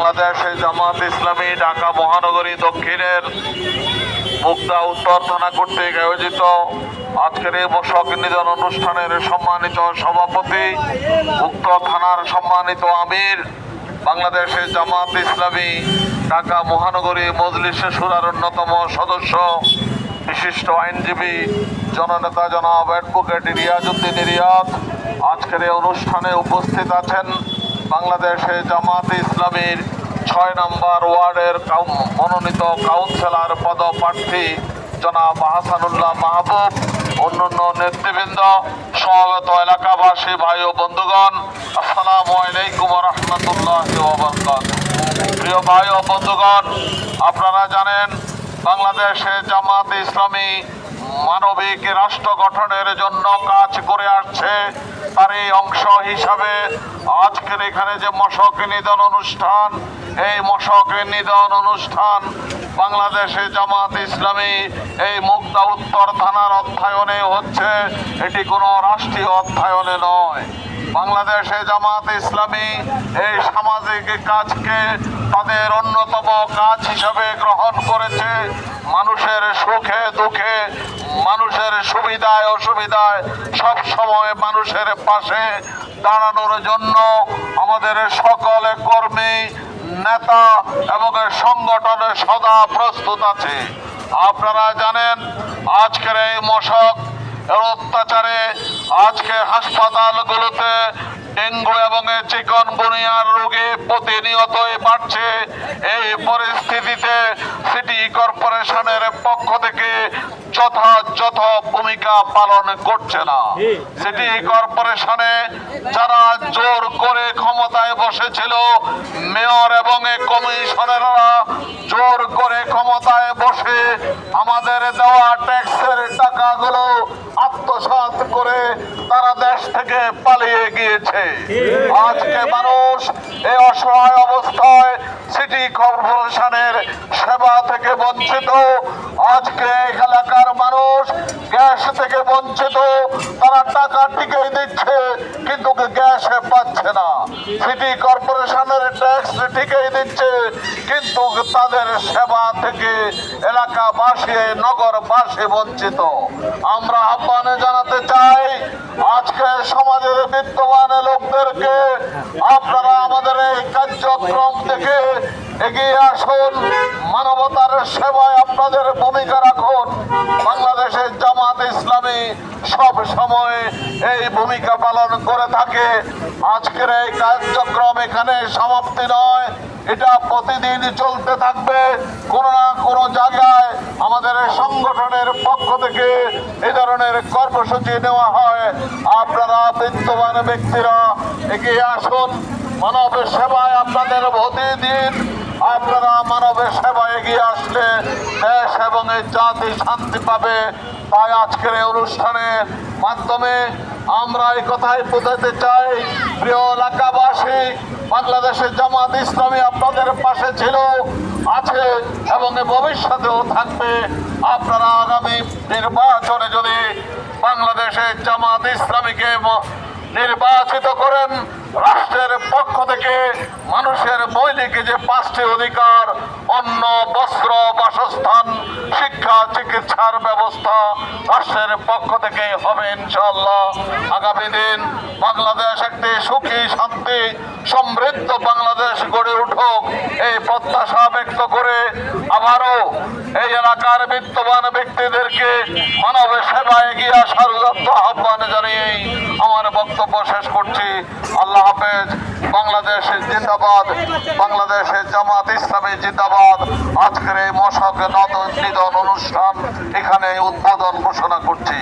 বাংলাদেশ জামাত ইসলামী ঢাকা মহানগরী দক্ষিণের মুক্তা উত্তর থানা কর্তৃক আয়োজিত আজকের এই মশক নিধন অনুষ্ঠানের সম্মানিত সভাপতি উক্ত থানার সম্মানিত আমির বাংলাদেশের জামাত ইসলামী ঢাকা মহানগরী মজলিসে সুরার অন্যতম সদস্য, বিশিষ্ট আইনজীবী জননেতা জনাব অ্যাডভোকেট রিয়াজ উদ্দিন রিয়াদ আজকের এই অনুষ্ঠানে উপস্থিত আছেন। বাংলাদেশে জামাত ইসলামীর ছয় নম্বর ওয়ার্ডের মনোনীত কাউন্সিলর পদপ্রার্থী জনাব হাসানুল্লাহ মাহবুব, অন্যান্য নেতৃবৃন্দ সমবেত এলাকাবাসী, ভাই ও বন্ধুগণ। আসসালামু আলাইকুম রহমতুল্লাহ প্রিয় ভাই ও বন্ধুগণ, আপনারা জানেন বাংলাদেশে জামাত ইসলামী মানবিক রাষ্ট্র গঠনের জন্য কাজ করে আসছে। তার এই অংশ হিসাবে আজকের এখানে যে মশক নিধন অনুষ্ঠান, এই মশক নিধন অনুষ্ঠান বাংলাদেশে জামাত ইসলামী এই মুক্তা উত্তর থানার অধ্যায়নে হচ্ছে। এটি কোনো রাষ্ট্রীয় অধ্যায়নে নয়। বাংলাদেশে জামাত ইসলামী এই সামাজিক কাজকে তাদের অন্যতম কাজ হিসাবে গ্রহণ করেছে। মানুষের সুখে দুঃখে, মানুষের সুবিধায় অসুবিধায় সব সময় মানুষের পাশে দাঁড়ানোর জন্য আমাদের সকল কর্মী, নেতা এবং সংগঠনে সদা প্রস্তুত আছে। আপনারা জানেন, আজকের এই মশক অত্যাচারে আজকে হাসপাতালগুলোতে ডেঙ্গু এবং চিকন গুনিয়ার রোগে প্রতিনিয়তই বাড়ছে। এই পরিস্থিতিতে সিটি কর্পোরেশনের পক্ষ থেকে যথাযথ ভূমিকা পালন করছে না। সিটি কর্পোরেশনে যারা জোর করে ক্ষমতায় বসেছিল মেয়র এবং কমিশনাররা জোর করে ক্ষমতায় বসে আমাদের দেওয়া ট্যাক্সের টাকাগুলো আত্মসাৎ করে তারা দেশ থেকে পালিয়ে গিয়েছে। আজকে মানুষ এই অসহায় অবস্থায় সিটি কর্পোরেশনের সেবা থেকে বঞ্চিত। আজকে এলাকার মানুষ গ্যাস থেকে বঞ্চিত। তারা টাকা টিকেই দিচ্ছে কিন্তু গ্যাসে পাচ্ছে না। সিটি কর্পোরেশনের ট্যাক্স ঠিকই দিচ্ছে, কিন্তু তাদের সেবা থেকে এলাকাবাসী, নগরবাসী বঞ্চিত। আমরা আহ্বানে জানাতে চাই, আজকে সমাজের বিদ্যমান লোকদেরকে, আপনারা আমাদের এই কার্যক্রম থেকে এগিয়ে আসুন। মানবতার সেবায় আপনাদের ভূমিকা রাখুন। জামাত ইসলামী সব সময় এই ভূমিকা পালন করে থাকে। আজকের এই কার্যক্রম এখানে সমাপ্তি নয়। এটা প্রতিদিন চলতে থাকবে। কোনো না কোনো জায়গায় আমাদের সংগঠনের পক্ষ থেকে এ ধরনের কর্মসূচি নেওয়া হয়। আপনারা বিদ্যমান ব্যক্তিরা এগিয়ে আসুন। মানব সেবায় আপনাদের ভোটে দিন। আপনারা মানবের সেবায় এগিয়ে আসলে দেশ এবং এই জাতি শান্তি পাবে। তাই আজকের এই অনুষ্ঠানের মাধ্যমে আমরা এই কথাই বোঝাতে চাই, প্রিয় এলাকাবাসী, বাংলাদেশের জামাত ইসলামী আপনাদের পাশে ছিল, আছে এবং ভবিষ্যতেও থাকবে। আপনারা আগামী নির্বাচনে যদি বাংলাদেশের জামাত ইসলামীকে নির্বাচিত করেন, রাষ্ট্রের পক্ষ থেকে মানুষের মৌলিক যে পাঁচটি অধিকার, অন্ন, বস্ত্র, বাসস্থান শিক্ষা, চিকিৎসার ব্যবস্থা রাষ্ট্রের পক্ষ থেকে হবে ইনশাল্লাহ আগামী দিন বাংলাদেশ একটি সুখী, শান্তি, সমৃদ্ধ বাংলাদেশ গড়ে উঠুক। এই প্রত্যাশা ব্যক্ত করে আবারও এই এলাকার বিত্তবান ব্যক্তিদেরকে মানব সেবা এগিয়ে আসার আহ্বান জানিয়েই আমার বক্তব্য শেষ করছি। আল্লাহ হাফেজ। বাংলাদেশের জিন্দাবাদ। বাংলাদেশের জামাত ইসলামী জিন্দাবাদ। আজকের এই মশক নদ অনুষ্ঠান এখানে উদ্বোধন ঘোষণা করছি।